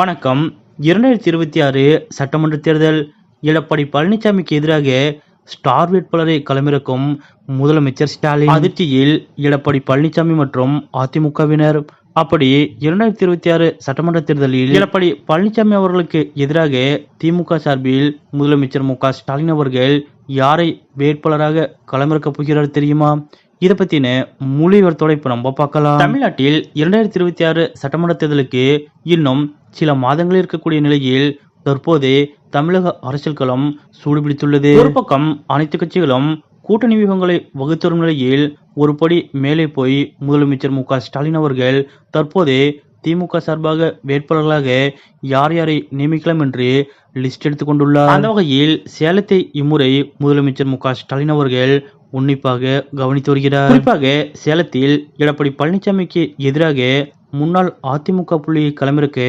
வணக்கம். இரண்டாயிரத்தி இருபத்தி ஆறு சட்டமன்ற தேர்தல் எடப்பாடி பழனிசாமிக்கு எதிராக ஸ்டார் வேட்பாளரை களமிறக்கும் முதலமைச்சர் ஸ்டாலின். அதிர்ச்சியில் எடப்பாடி பழனிசாமி மற்றும் அதிமுகவினர். அப்படி இரண்டாயிரத்தி இருபத்தி ஆறு சட்டமன்ற தேர்தலில் எடப்பாடி பழனிசாமி அவர்களுக்கு எதிராக திமுக சார்பில் முதலமைச்சர் மு க ஸ்டாலின் அவர்கள் யாரை வேட்பாளராக களமிறக்கப் போகிறார் தெரியுமா? இதை பத்தின மொழிவரத்தோட இப்ப நம்ம பார்க்கலாம். தமிழ்நாட்டில் இரண்டாயிரத்தி இருபத்தி ஆறு சட்டமன்ற தேர்தலுக்கு இன்னும் சில மாதங்கள் இருக்கக்கூடிய நிலையில் தற்போது தமிழக அரசியல் களம் சூடுபிடித்துள்ளது. ஒரு பக்கம் அனைத்து கட்சிகளும் கூட்டணி வியூகங்களை வகுத்து வரும் நிலையில் ஒரு படி மேலே போய் முதலமைச்சர் மு க ஸ்டாலின் அவர்கள் தற்போது திமுக சார்பாக வேட்பாளர்களாக யார் யாரை நியமிக்கலாம் என்று லிஸ்ட் எடுத்துக் கொண்டுள்ளார். அந்த வகையில் சேலத்தை இம்முறை முதலமைச்சர் மு க ஸ்டாலின் அவர்கள் உன்னிப்பாக கவனித்து வருகிறார். குறிப்பாக சேலத்தில் எடப்பாடி பழனிசாமிக்கு எதிராக முன்னாள் அதிமுக புள்ளி களமிறக்க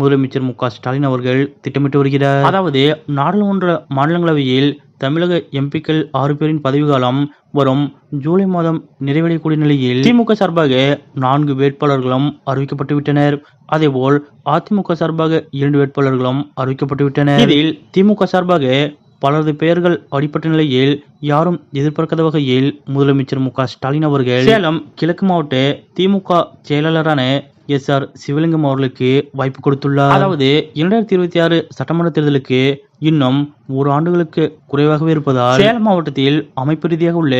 முதலமைச்சர் மு ஸ்டாலின் அவர்கள் திட்டமிட்டு வருகிறார். அதாவது நாடாளுமன்ற மாநிலங்களவையில் தமிழக எம்பிக்கள் ஆறு பேரின் பதவிக்காலம் வரும் ஜூலை மாதம் நிறைவடையக்கூடிய நிலையில் திமுக சார்பாக நான்கு வேட்பாளர்களும் அறிவிக்கப்பட்டு விட்டனர். அதேபோல் அதிமுக சார்பாக இரண்டு வேட்பாளர்களும் அறிவிக்கப்பட்டு விட்டனர். இதில் திமுக சார்பாக பலரது பெயர்கள் அடிப்பட்ட நிலையில் யாரும் எதிர்பார்க்காத வகையில் முதலமைச்சர் மு ஸ்டாலின் அவர்கள் சேலம் கிழக்கு மாவட்ட திமுக செயலாளரான எஸ் ஆர் சிவலிங்கம் அவர்களுக்கு வாய்ப்பு கொடுத்துள்ளார். அதாவது இரண்டாயிரத்தி இருபத்தி ஆறு சட்டமன்ற தேர்தலுக்கு இன்னும் ஒரு ஆண்டுகளுக்கு குறைவாகவே இருப்பதால் சேலம் மாவட்டத்தில் அமைப்பு ரீதியாக உள்ள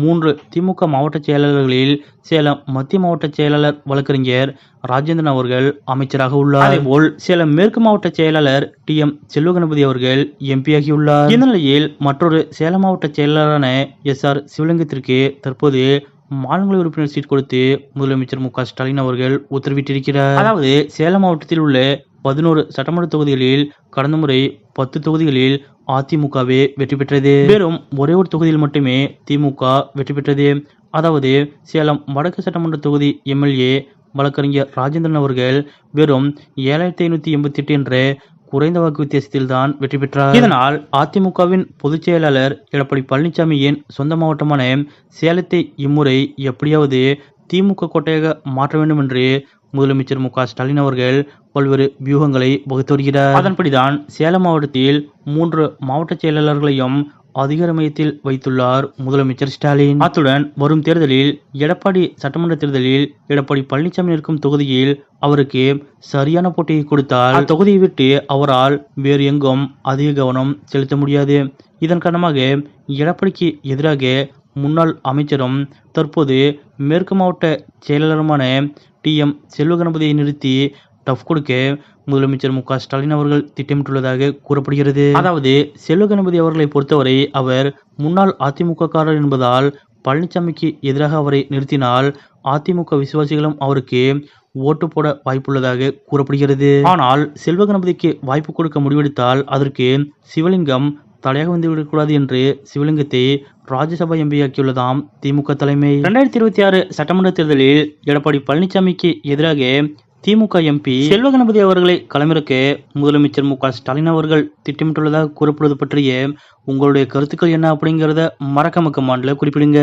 மூன்று திமுக மாவட்ட செயலாளர்களில் சேலம் மத்திய மாவட்ட செயலாளர் வழக்கறிஞர் ராஜேந்திரன் அவர்கள் அமைச்சராக உள்ளார். அதேபோல் சேலம் மேற்கு மாவட்ட செயலாளர் டி எம் செல்வகணபதி அவர்கள் எம்பி ஆகியுள்ளார் இந்த நிலையில் மற்றொரு சேலம் மாவட்ட செயலாளரான எஸ் ஆர் சிவலிங்கத்திற்கு தற்போது மாநில உறுப்பினர் சீட் கொடுத்து முதலமைச்சர் மு க ஸ்டாலின் அவர்கள் உத்தரவிட்டிருக்கிறார். அதாவது சேலம் மாவட்டத்தில் உள்ள பதினோரு சட்டமன்ற தொகுதிகளில் கடந்த முறை பத்து தொகுதிகளில் அதிமுகவே வெற்றி பெற்றது. வெறும் ஒரே ஒரு தொகுதியில் மட்டுமே திமுக வெற்றி பெற்றது. அதாவது சேலம் வடக்கு சட்டமன்ற தொகுதி எம்எல்ஏ வழக்கறிஞர் ராஜேந்திரன் அவர்கள் வெறும் ஏழாயிரத்தி ஐநூத்தி எண்பத்தி எட்டு என்ற குறைந்த வாக்கு வித்தியாசத்தில்தான் வெற்றி பெற்றார். இதனால் அதிமுகவின் பொதுச் செயலாளர் எடப்பாடி பழனிசாமியின் சொந்த மாவட்டமான சேலத்தை இம்முறை எப்படியாவது திமுக கோட்டையாக மாற்ற வேண்டும் என்று முதலமைச்சர் மு க ஸ்டாலின் அவர்கள் பல்வேறு வியூகங்களை வகுத்து வருகிறார். அதன்படிதான் சேலம் மாவட்டத்தில் மூன்று மாவட்ட செயலாளர்களையும் அதிகாரமயத்தில் வைத்துள்ளார் முதலமைச்சர் ஸ்டாலின். அத்துடன் வரும் தேர்தலில் எடப்பாடி சட்டமன்ற தேர்தலில் எடப்பாடி பழனிசாமி இருக்கும் தொகுதியில் அவருக்கு சரியான போட்டியை கொடுத்தால் தொகுதியை விட்டு அவரால் வேறு எங்கும் அதிக கவனம் செலுத்த முடியாது. இதன் காரணமாக எடப்பாடிக்கு எதிராக முன்னாள் அமைச்சரும் தற்போது மேற்கு மாவட்ட செயலாளருமான டி எம் செல்வகணபதியை நிறுத்தி டஃப் கொடுக்க முதலமைச்சர் மு க ஸ்டாலின் அவர்கள் திட்டமிட்டுள்ளதாக கூறப்படுகிறது. அதாவது செல்வகணபதி அவர்களை பொறுத்தவரை அவர் முன்னாள் அதிமுக காரர் என்பதால் பழனிசாமிக்கு எதிராக அவரை நிறுத்தினால் அதிமுக விசுவாசிகளும் அவருக்கு ஓட்டு போட வாய்ப்புள்ளதாக கூறப்படுகிறது. ஆனால் செல்வகணபதிக்கு வாய்ப்பு கொடுக்க முடிவெடுத்தால் அதற்கு சிவலிங்கம் தடையாக வந்துவிடக்கூடாது என்று சிவலிங்கத்தை ராஜ்யசபா எம்பியாக்கியுள்ளதாம் திமுக தலைமை. இரண்டாயிரத்தி இருபத்தி ஆறு சட்டமன்ற தேர்தலில் எடப்பாடி பழனிசாமிக்கு எதிராக திமுக எம்பி செல்வகணபதி அவர்களை களமிறக்க முதலமைச்சர் மு க ஸ்டாலின் அவர்கள் திட்டமிட்டுள்ளதாக கூறப்படுவது பற்றிய உங்களுடைய கருத்துக்கள் என்ன அப்படிங்கிறத மறக்காம கமாண்டில் குறிப்பிடுங்க.